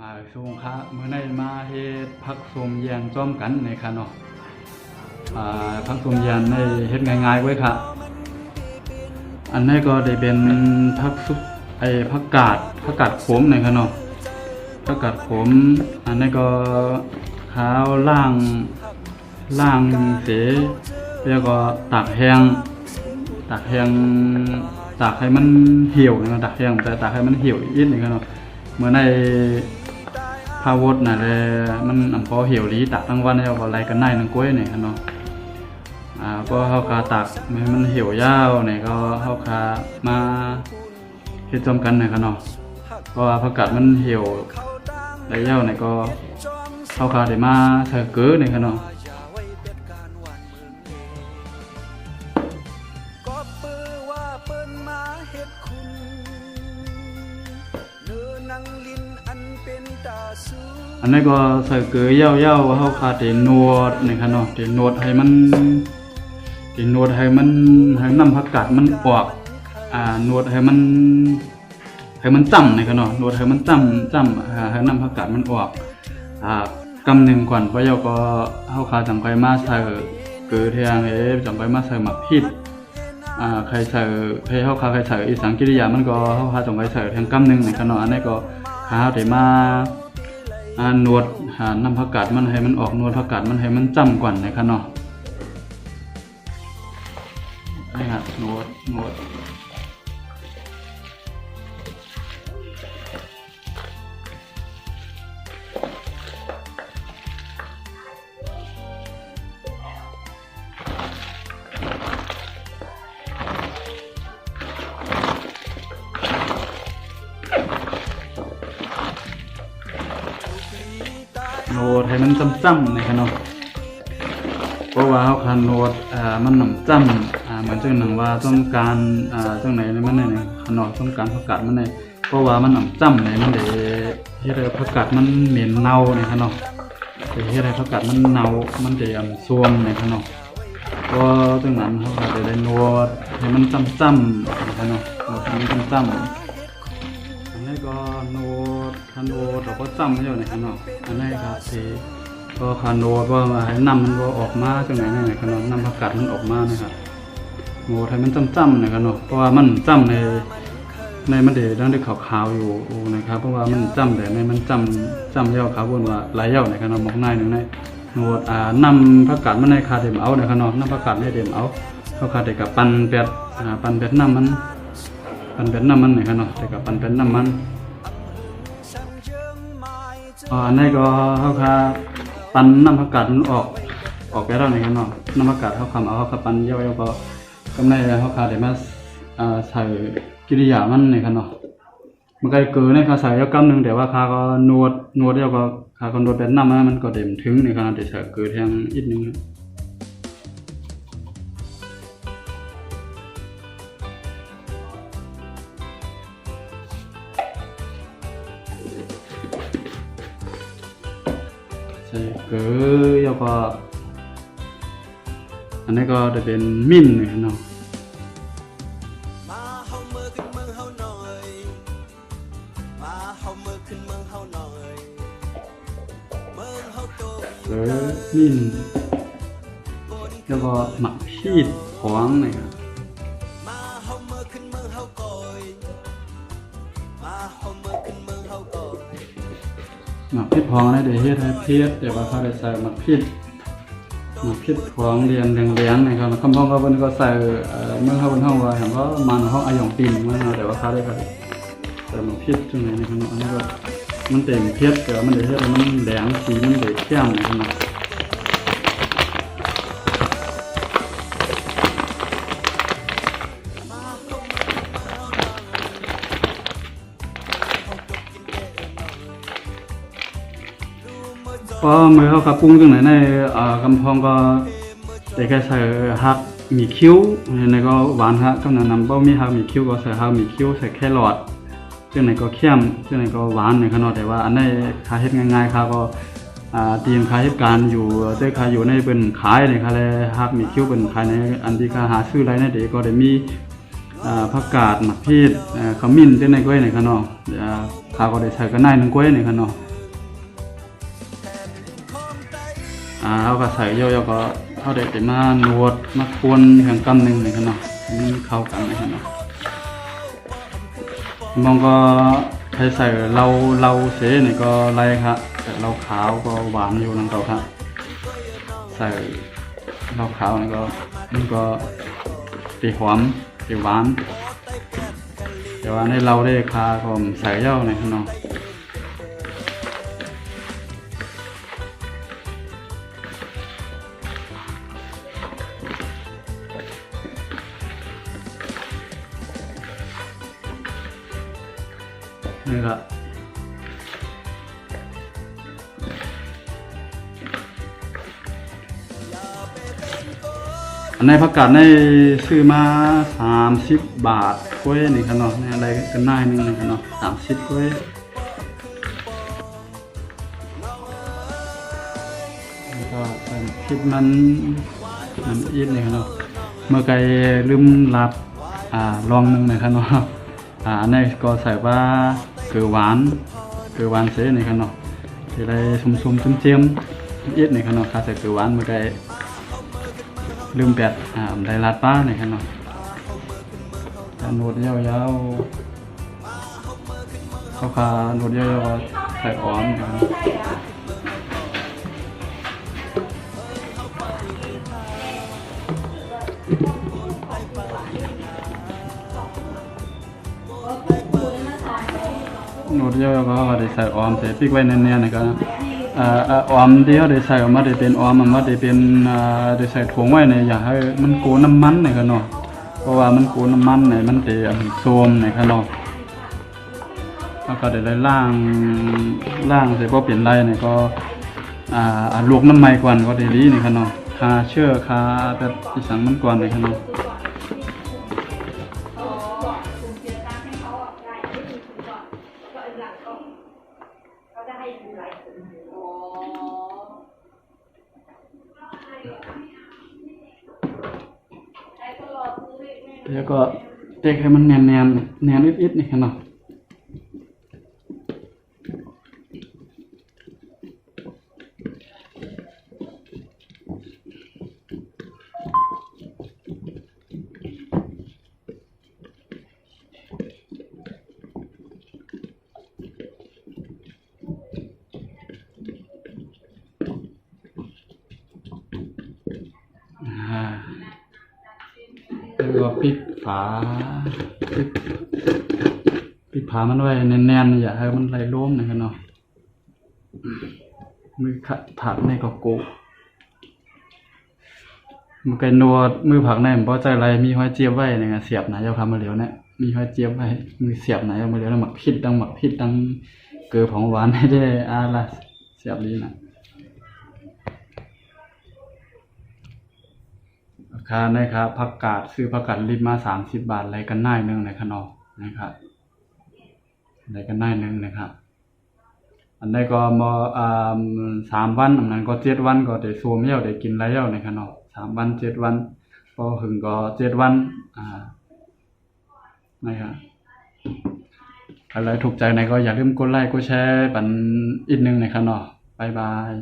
มาส่งค่ะเมื่อในมาเฮ็ดพักสมยียนจ้อมกันในค่ะเนาะอ่าพักสมยียนในเฮ็ดง่ายๆไว้ค่ะ อันนี้ก็ได้เป็นพักซุปไอ้ผักกาดผักกาดขมในค่ะเนาะผักกาดขม อันนี้ก็ข้าวล่างล่างเสแล้วก็ตากแห้งตากแห้งตากให้มันเหี่ยวนะครับตากแห้งแต่ตากให้มันเหี่ยวอีกนิดนึงครับเนาะเมื่อใน ฮาวดน่ะเลยมันอำพอเหี่ยวหลีตักทั้งวันแล้วก็ไรกันได้นังกล้วยนี่ครับเนาะอ่าก็เฮาคาตักไม่ให้มันเหี่ยวยาวนี่ก็เฮาคามาเฮ็ดจอมกันนี่ครับเนาะเพราะว่าผักกาดมันเหี่ยวไรยาวนี่ก็เฮาคาได้มาเถอเกือนี่ครับเนาะ อันนี้ก็ใส่เกลือยาวๆเฮาคาได้นวดนี่ครับเนาะได้นวดให้มันได้นวดให้มันให้น้ำผักกาดมันออกอ่านวดให้มันให้มันจ้ำนะครับเนาะนวดให้มันจ้ำจ้ำอ่าให้น้ำผักกาดมันออกอ่ากำหนึ่งก่อนเพราะเยาก็เฮาคาจังไปมาใส่เกลือเทียงเอ๊จังไปมาใส่หมักพริกอ่าใครใส่ให้เฮาคาใครใส่อีสังกิริยามันก็เฮาคาจังไปใส่เทียงกำหนึ่งนะครับเนาะอันนี้ก็หาได้มา นวดหาน้ำผักกาดมันให้มันออกนวดผักกาดมันให้มันจ้ำก่อนนะครับเนาะนี่ฮะนวดนวด โนดให้มันจ้ำๆนะครับเนาะเพราะว่าเขาคันโนดอ่ามันหน่ำจ้ำอ่าเหมือนจังหนังว่าต้องการอ่าจังไหนในมันเนี่ยขนอดต้องการผักกาดมันเนี่ยเพราะว่ามันหน่ำจ้ำเนี่ยมันเดที่เรียกผักกาดมันเหม็นเน่าเนี่ยครับเนาะเดี๋ยวที่เรียกผักกาดมันเน่ามันจะยำซวงเนี่ยครับเนาะก็จังนั้นเขาจะได้โนดให้มันจ้ำๆนะครับเนาะโนดให้มันจ้ำๆ โนดคันโนเราก็จำไว้อยู่ในคันเนาะอันนี้ครับทีก็คันโนว่ามาให้นำมันก็ออกมาจังไหนในคันเนาะนำผักกาดมันออกมานะครับโนดให้มันจำจำในคันเนาะเพราะว่ามันจำในในมันเดดังได้ขาวๆอยู่นะครับ เพราะว่ามันจำแต่ในมันจำจำเย้าขาวบนว่าลายเย้าในคันเนาะมองในหนึ่งในโนดอ่านำผักกาดมันในคาเดมเอาในคันเนาะนำผักกาดในเดมเอาเขาคาเดกับปันเป็ดปันเป็ดน้ำมันปันเป็นน้ำมันนี่ครับเนาะแต่กับปันเป็นน้ำมัน อันนี้ก็เขาคาปันน้ำผักกาดออกออกไปแล้วนะครับเนาะน้ำผักกาดเขาคำเอาเขาคาปันเยอะๆก็กำไรเขาคาเดี๋ยวมาใส่กิริยามันนะครับเนาะมันก็เกินในคาใส่ยกกำหนึ่งแต่ว่าคาก็นวดนวดแล้วก็คาก็นวดเป็นน้ำมันมันก็เด็มถึงนะครับเดี๋ยวใส่เกินแทงอีกนึง อันนี้ก็จะเป็นมิ้นท์นะเนี่ยเนาะเออมิ่นแล้วก็หมักพีดหอมนะครับมางเนเมืองเฮาก่ยหมักพีดหอมนะเดี๋ยวเฮ็ดให้เพียดแต่ว่าเขาได้ใส่หมักพีด หมักพีดหอมเรียนเหลืองๆนะครับคำพ้องเขาเป็นก็ใส่เมื่อเขาเป็นห้องว่าเห็นว่ามันห้องอาหยองปีนมาเนาะแต่ว่าเขาได้ก็แต่หมักพีดจังไหนนะครับอันนี้ก็มันเต็มเพียบแต่มันเดี๋ยวมันแดงสีมันเดี๋ยวเข้มนะครับ ก็เมื่อเขากระปรุงจังไหนในอ่อกำพองก็ได้แค่ใส่ฮักมีคิ้วในก็หวานฮะก็แนะนำบ่มีฮักมีคิ้วก็ใส่ฮักมีคิ้วใส่แครอทจังไหนก็เข้มจังไหนก็หวานในขนาดแต่ว่า อันนี้คาเฮ็ดง่ายๆครับก็อ่าเตรียมขายเหตุการอยู่ได้ขายอยู่ในเป็นขายในคาเลยฮักมีคิ้วเป็นขายในอันที่คาหาซื้อไรในเด็กก็ได้มีอ่าผักกาดหมักพีดเอ่อขมิ้นจังไหนก็ในขนาดอ่าข้าก็ได้ใส่ก็นายหนึงกล้วยในขนาด อ่าเขาก็ใส่เยอะๆก็เขาได้ไปมานวดมากวนแห่งกำหนึ่งนะครับเนาะให้มันเข้ากันนะครับเนาะมองก็ใครใส่เราเราเสนี่ก็ไรครับแต่เราขาวก็หวานอยู่นั่นเขาครับใส่เราขาวนี่ก็มันก็ตีหอมตีหวานแต่ว่าในเราได้คาก็ใส่เย้าในข้างนอก นี่ละอันในผักกาดในซื้อมาสามสิบบาทกล้วยนี่ครับเนาะในอะไรกันหน้าหนึงนี่ครับเนาะสามสิบกล้วยแล้วก็เป็นพริกมันมันอีดนี่ครับเนาะเมื่อไกลลืมรับอ่าลองหนึงนะครับเนาะอ่าอันนี้ก็ใส่ว่า เกลือหวานเกลือหวานเสนี่ครับเนาะที่ได้ซุ่มๆเจียมๆอีดในี่ครับเนาะถ้าใส่เกลือหวานเมื่อไกลลืมแปดอ่าไดรัดป้าหน่อยครับเนาะการหนวดยาวๆเข้าคาหนวดยาวๆใส่อ้อมครับ นวดยวก็ได้ใส่ออมใส่พริกไว้แน่นๆนะครับอ่าอ่าอ้อมเดียวได้ใส่ออกมาได้เป็นออมมันมาได้เป็นได้ใส่ถุงไว้เนี่ยอย่าให้มันโกนน้ำมันนะครับเนาะเพราะว่ามันโกนน้ำมันเนี่ยมันจะโซมนะครับเนาะแล้วก็ได้ล่างล่างเสร็จพอเปลี่ยนไรเนี่ยก็อ่าลวกน้ำมันก่อนก็ได้ดีนี่ครับเนาะคาเชื่อคาแบบอีสังมันก่อนนี่ครับเนาะ แล้วก็เตะให้มันแนนแนนๆแนนอิดๆนี่ครับเนาะอ่ ปิดฝาปิดปิดฝามันไว้แน่นๆอย่าให้มันไหลล้มนะครับเนาะมือขัดผักในก็โกมือไก่นวดมือผักในผมพอใจอะไรมีห้อยเจี๊ยบไว้เนี่ยเสียบไหนเอาคำมาเหลวเนี่ยมีห้อยเจี๊ยบไว้มือเสียบไหนเอามาเหลวแล้วหมักพิษดังหมักพิษดังเกลือของหวานให้ได้อาละเสียบลีนะ รา คานะครับผักกาดซื้อผักกาดลิบมาสามสิบบาทอะไรกันน่ายหนึงในขนมนะครับอะไรกันน่ายหนึงนะครับ อันใดก็มอ่าสามวันอันนั้นก็เจ็ดวันก็ได้ซูมเยี่ยวได้กินไรเยี่ยวในขนมสามวันเจ็ดวันพอถึงก็เจ็ดวันอ่านะครับใครถูกใจไหนก็อย่าลืมกดไลค์กดแชร์ปันอีกหนึ่งในขนมบายบาย